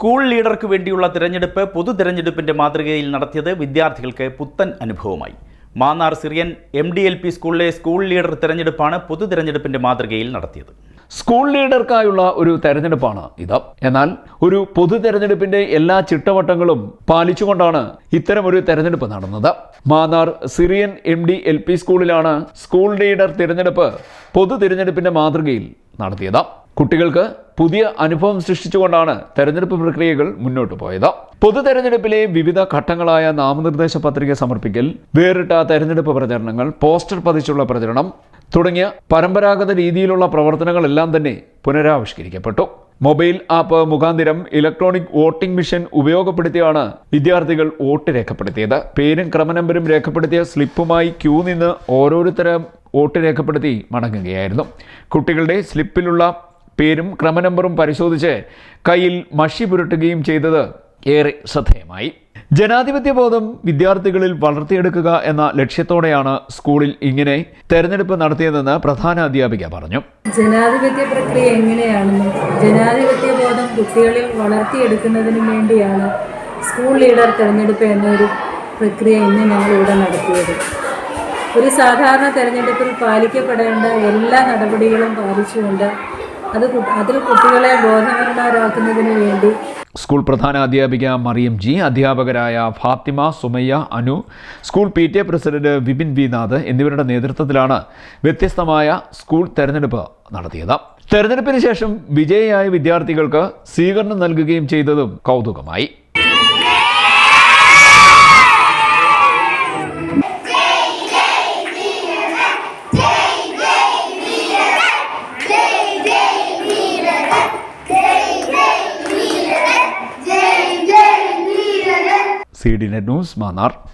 School ലീഡർക്ക് വേണ്ടിയുള്ള തിരഞ്ഞെടുപ്പ് പൊതു തിരഞ്ഞെടുപ്പിന്റെ മാതൃകയിൽ നടത്തിയത് വിദ്യാർത്ഥികൾക്ക് പുത്തൻ അനുഭവമായി. Mannar Syrian M D L P സ്കൂളിലെ സ്കൂൾ ലീഡർ തിരഞ്ഞെടുപ്പാണ് പൊതു തിരഞ്ഞെടുപ്പിന്റെ മാതൃകയിൽ നടത്തിയത്. സ്കൂൾ ലീഡർക്കായുള്ള ഒരു തെരഞ്ഞെടുപ്പാണ് ഇത്. എന്നാൽ ഒരു പൊതു തെരഞ്ഞെടുപ്പിന്റെ എല്ലാ ചിട്ടവട്ടങ്ങളും പാലിച്ചുകൊണ്ടാണ് ഇത്തരം ഒരു തെരഞ്ഞെടുപ്പ് നടന്നത്. Mannar Syrian M D L P സ്കൂളിലാണ് സ്കൂൾ ലീഡർ തിരഞ്ഞെടുപ്പ് പൊതു തിരഞ്ഞെടുപ്പിന്റെ മാതൃകയിൽ നടത്തിയത്. കുട്ടികൾക്ക് പുതിയ അനുഭവം സൃഷ്ടിച്ചുകൊണ്ടാണ് തെരഞ്ഞെടുപ്പ് പ്രക്രിയകൾ മുന്നോട്ട് പോയത്. പൊതു തെരഞ്ഞെടുപ്പിലെ വിവിധ ഘട്ടങ്ങളായ നാമനിർദ്ദേശ പത്രിക സമർപ്പിക്കൽ വേറിട്ട തെരഞ്ഞെടുപ്പ് പ്രചരണങ്ങൾ പോസ്റ്റർ പതിച്ചുള്ള പ്രചരണം തുടങ്ങിയ പരമ്പരാഗത രീതിയിലുള്ള പ്രവർത്തനങ്ങളെല്ലാം തന്നെ പുനരാവിഷ്കരിക്കപ്പെട്ടു. മൊബൈൽ ആപ്പ് മുഖാന്തിരം ഇലക്ട്രോണിക് വോട്ടിംഗ് മെഷീൻ ഉപയോഗപ്പെടുത്തിയാണ് വിദ്യാർത്ഥികൾ വോട്ട് രേഖപ്പെടുത്തിയത്. പേരും ക്രമനമ്പരും രേഖപ്പെടുത്തിയ സ്ലിപ്പുമായി ക്യൂ നിന്ന് ഓരോരുത്തരും വോട്ട് രേഖപ്പെടുത്തി മടങ്ങുകയായിരുന്നു. കുട്ടികളുടെ സ്ലിപ്പിലുള്ള പേരും ക്രമനമ്പറും പരിശോധിച്ച് കയ്യിൽ മഷി പുരട്ടുകയും ചെയ്തത് ഏറെ ശ്രദ്ധേയമായി. ജനാധിപത്യ ബോധം വിദ്യാർത്ഥികളിൽ വളർത്തിയെടുക്കുക എന്ന ലക്ഷ്യത്തോടെയാണ് സ്കൂളിൽ ഇങ്ങനെ തെരഞ്ഞെടുപ്പ് നടത്തിയതെന്ന് പ്രധാന അധ്യാപിക പറഞ്ഞു. ജനാധിപത്യ പ്രക്രിയ എങ്ങനെയാണെന്നും ജനാധിപത്യ ബോധം കുട്ടികളിൽ വളർത്തിയെടുക്കുന്നതിന് വേണ്ടിയാണ് സ്കൂൾ ലീഡർ തെരഞ്ഞെടുപ്പ് എന്നൊരു പ്രക്രിയ ഇന്ന് ഞങ്ങൾ ഇവിടെ നടത്തിയത്. ഒരു സാധാരണ തെരഞ്ഞെടുപ്പിൽ പാലിക്കപ്പെടേണ്ട എല്ലാ നടപടികളും പാലിച്ചുകൊണ്ട് അത് അതിൽ കുട്ടികളെ ബോധവാന്മാരാക്കുന്നതിന് വേണ്ടി. സ്കൂൾ പ്രധാന അധ്യാപിക മറിയം ജി അധ്യാപകരായ Fathima Sumayya Anu school P T A president Vipin V Nath എന്നിവരുടെ നേതൃത്വത്തിലാണ് വ്യത്യസ്തമായ സ്കൂൾ തെരഞ്ഞെടുപ്പ് നടത്തിയത്. തെരഞ്ഞെടുപ്പിന് ശേഷം വിജയിയായ വിദ്യാർത്ഥികൾക്ക് സ്വീകരണം നൽകുകയും ചെയ്തതും കൗതുകമായി. C D net news Mannar